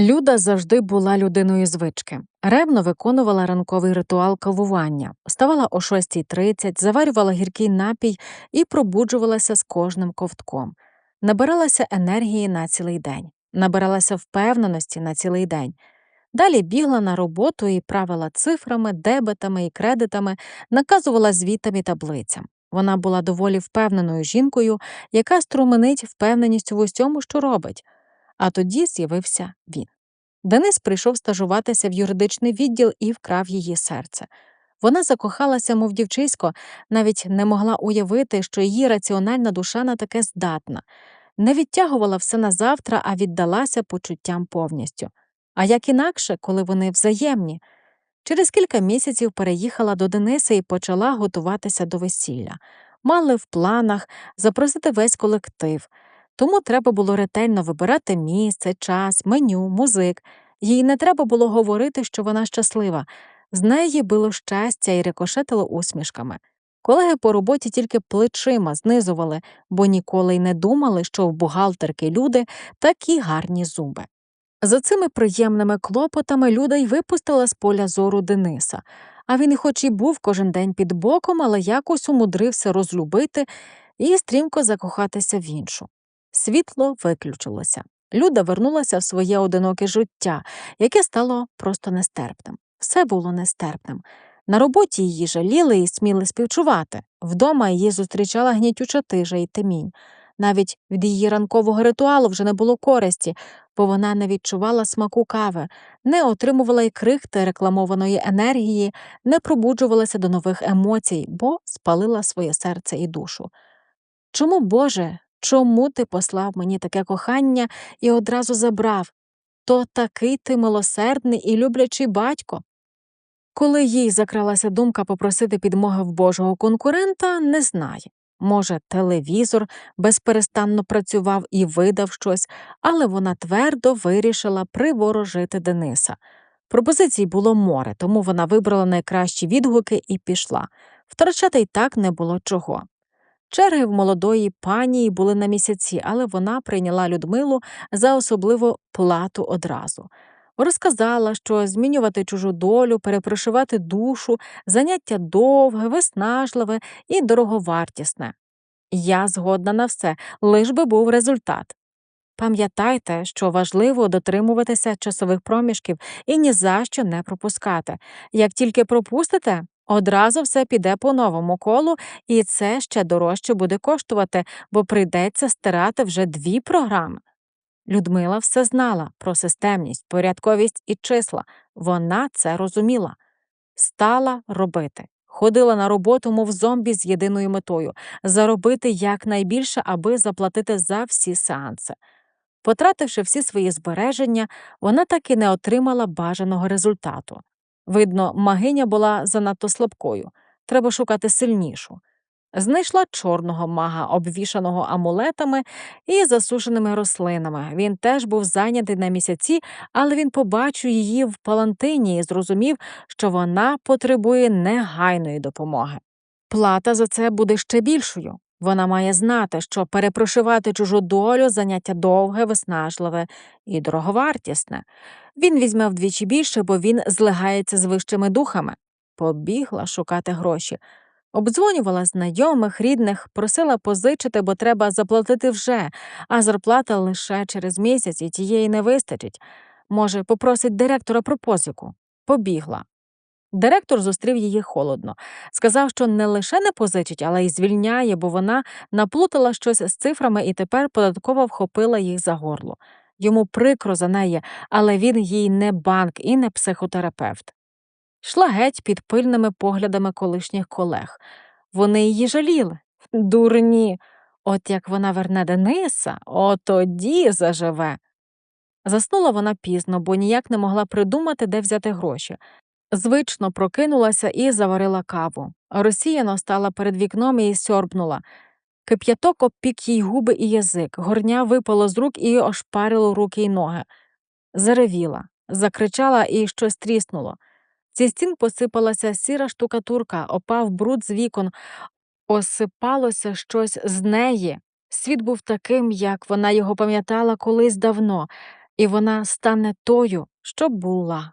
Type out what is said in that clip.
Люда завжди була людиною звички. Ревно виконувала ранковий ритуал кавування, ставала о 6.30, заварювала гіркий напій і пробуджувалася з кожним ковтком. Набиралася енергії на цілий день, набиралася впевненості на цілий день. Далі бігла на роботу і правила цифрами, дебетами і кредитами, наказувала звітам і таблицям. Вона була доволі впевненою жінкою, яка струменить впевненість в усьому, що робить. А тоді з'явився він. Денис прийшов стажуватися в юридичний відділ і вкрав її серце. Вона закохалася, мов дівчисько, навіть не могла уявити, що її раціональна душа на таке здатна, не відтягувала все на завтра, а віддалася почуттям повністю. А як інакше, коли вони взаємні. Через кілька місяців переїхала до Дениса і почала готуватися до весілля. Мали в планах запросити весь колектив. Тому треба було ретельно вибирати місце, час, меню, музик. Їй не треба було говорити, що вона щаслива. З неї було щастя і рикошетило усмішками. Колеги по роботі тільки плечима знизували, бо ніколи й не думали, що в бухгалтерки люди такі гарні зуби. За цими приємними клопотами Люда й випустила з поля зору Дениса, а він, хоч і був кожен день під боком, але якось умудрився розлюбити і стрімко закохатися в іншу. Світло виключилося. Люда вернулася в своє одиноке життя, яке стало просто нестерпним. Все було нестерпним. На роботі її жаліли і сміли співчувати. Вдома її зустрічала гнітюча тижа і темінь. Навіть від її ранкового ритуалу вже не було користі, бо вона не відчувала смаку кави, не отримувала й крихти рекламованої енергії, не пробуджувалася до нових емоцій, бо спалила своє серце і душу. Чому, Боже, чому ти послав мені таке кохання і одразу забрав? То такий ти милосердний і люблячий батько. Коли їй закралася думка попросити підмоги в Божого конкурента, не знає. Може, телевізор безперестанно працював і видав щось, але вона твердо вирішила приворожити Дениса. Пропозицій було море, тому вона вибрала найкращі відгуки і пішла. Втрачати й так не було чого. Черги в молодої пані були на місяці, але вона прийняла Людмилу за особливу плату одразу. Розказала, що змінювати чужу долю, перепрошивати душу, заняття довге, виснажливе і дороговартісне. Я згодна на все, лиш би був результат. Пам'ятайте, що важливо дотримуватися часових проміжків і ні за що не пропускати. Як тільки пропустите, одразу все піде по новому колу, і це ще дорожче буде коштувати, бо прийдеться стирати вже дві програми. Людмила все знала про системність, порядковість і числа. Вона це розуміла. Стала робити. Ходила на роботу, мов зомбі з єдиною метою заробити якнайбільше, аби заплатити за всі сеанси. Потративши всі свої збереження, вона так і не отримала бажаного результату. Видно, магиня була занадто слабкою, треба шукати сильнішу. Знайшла чорного мага, обвішаного амулетами і засушеними рослинами. Він теж був зайнятий на місяці, але він побачив її в палантині і зрозумів, що вона потребує негайної допомоги. Плата за це буде ще більшою. Вона має знати, що перепрошивати чужу долю заняття довге, виснажливе і дороговартісне. Він візьме вдвічі більше, бо він злигається з вищими духами. Побігла шукати гроші. Обдзвонювала знайомих, рідних, просила позичити, бо треба заплатити вже, а зарплата лише через місяць і тієї не вистачить. Може, попросить директора про позику. Побігла. Директор зустрів її холодно. Сказав, що не лише не позичить, але й звільняє, бо вона наплутала щось з цифрами і тепер податково вхопила їх за горло. Йому прикро за неї, але він їй не банк і не психотерапевт. Йшла геть під пильними поглядами колишніх колег. Вони її жаліли. Дурні. От як вона верне Дениса, от тоді заживе. Заснула вона пізно, бо ніяк не могла придумати, де взяти гроші. Звично прокинулася і заварила каву. Росіяно стала перед вікном і сьорбнула. Кип'яток обпік їй губи і язик, горня випало з рук і ошпарило руки й ноги. Заревіла, закричала і щось тріснуло. Зі стін посипалася сіра штукатурка, опав бруд з вікон, осипалося щось з неї. Світ був таким, як вона його пам'ятала колись давно, і вона стане тою, що була.